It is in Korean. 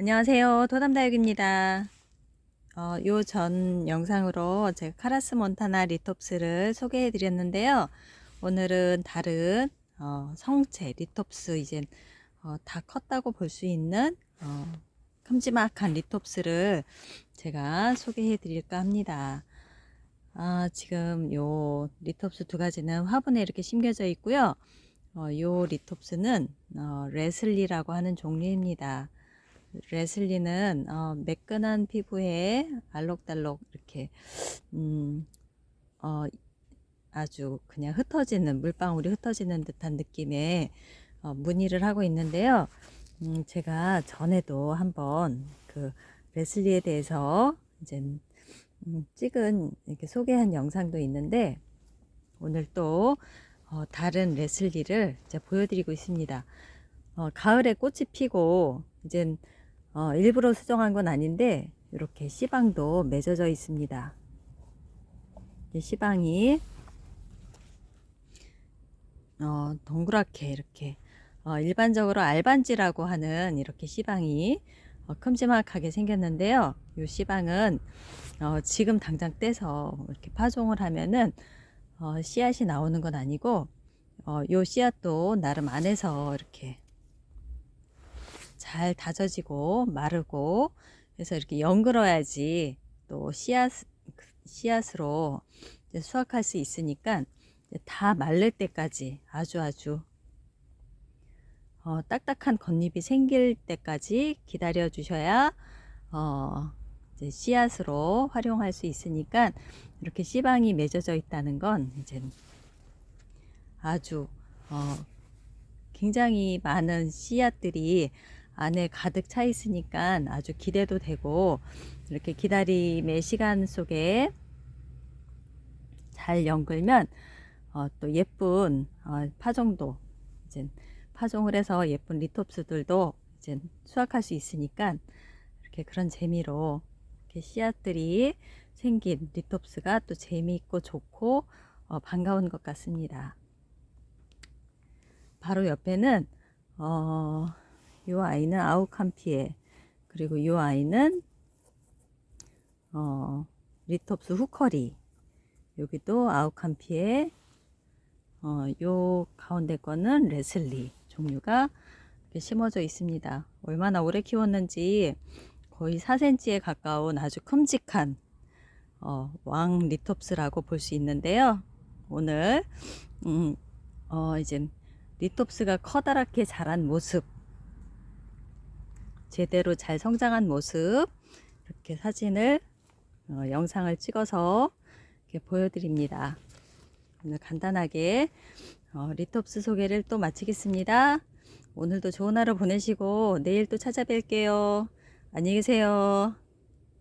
안녕하세요. 도담다육입니다. 어, 요전 영상으로 제가 카라스 몬타나 리톱스를 소개해 드렸는데요. 오늘은 다른 어, 성체 리톱스 이제 어, 다 컸다고 볼 수 있는 어, 큼지막한 리톱스를 제가 소개해 드릴까 합니다. 아, 지금 요 리톱스 두 가지는 화분에 이렇게 심겨져 있고요. 어, 요 리톱스는 어, 레슬리라고 하는 종류입니다. 레슬리는 어, 매끈한 피부에 알록달록 이렇게 음, 어, 아주 그냥 흩어지는 물방울이 흩어지는 듯한 느낌의 어, 무늬를 하고 있는데요. 음, 제가 전에도 한번 그 레슬리에 대해서 이제 음, 찍은 이렇게 소개한 영상도 있는데 오늘 또 어, 다른 레슬리를 이제 보여드리고 있습니다. 어, 가을에 꽃이 피고 이제 어, 일부러 수정한 건 아닌데 이렇게 씨방도 맺어져 있습니다. 이 씨방이 어, 동그랗게 이렇게 어, 일반적으로 알반지라고 하는 이렇게 씨방이 어, 큼지막하게 생겼는데요. 이 씨방은 어, 지금 당장 떼서 이렇게 파종을 하면은 어, 씨앗이 나오는 건 아니고 어, 요 씨앗도 나름 안에서 이렇게 잘 다져지고 마르고 그래서 이렇게 연그러야지 또 씨앗 씨앗으로 이제 수확할 수 있으니까 다 말릴 때까지 아주 아주 어, 딱딱한 겉잎이 생길 때까지 기다려 주셔야 어, 이제 씨앗으로 활용할 수 있으니까 이렇게 씨방이 맺어져 있다는 건 이제 아주 어, 굉장히 많은 씨앗들이 안에 가득 차 있으니까 아주 기대도 되고 이렇게 기다림의 시간 속에 잘 연글면 어, 또 예쁜 어, 파종도 이제 파종을 해서 예쁜 리톱스들도 이제 수확할 수 있으니까 이렇게 그런 재미로 이렇게 씨앗들이 생긴 리톱스가 또 재미있고 좋고 어, 반가운 것 같습니다. 바로 옆에는 어, 이 아이는 아우캄피에 그리고 이 아이는 어, 리톱스 후커리 여기도 아우캄피에 어, 요 가운데 거는 레슬리 종류가 이렇게 심어져 있습니다. 얼마나 오래 키웠는지 거의 4cm에 가까운 아주 큼직한 어, 왕 리톱스라고 볼 수 있는데요. 오늘 음, 어, 이제 리톱스가 커다랗게 자란 모습 제대로 잘 성장한 모습 이렇게 사진을 어, 영상을 찍어서 이렇게 보여드립니다. 오늘 간단하게 어, 리톱스 소개를 또 마치겠습니다. 오늘도 좋은 하루 보내시고 내일 또 찾아뵐게요. 안녕히 계세요.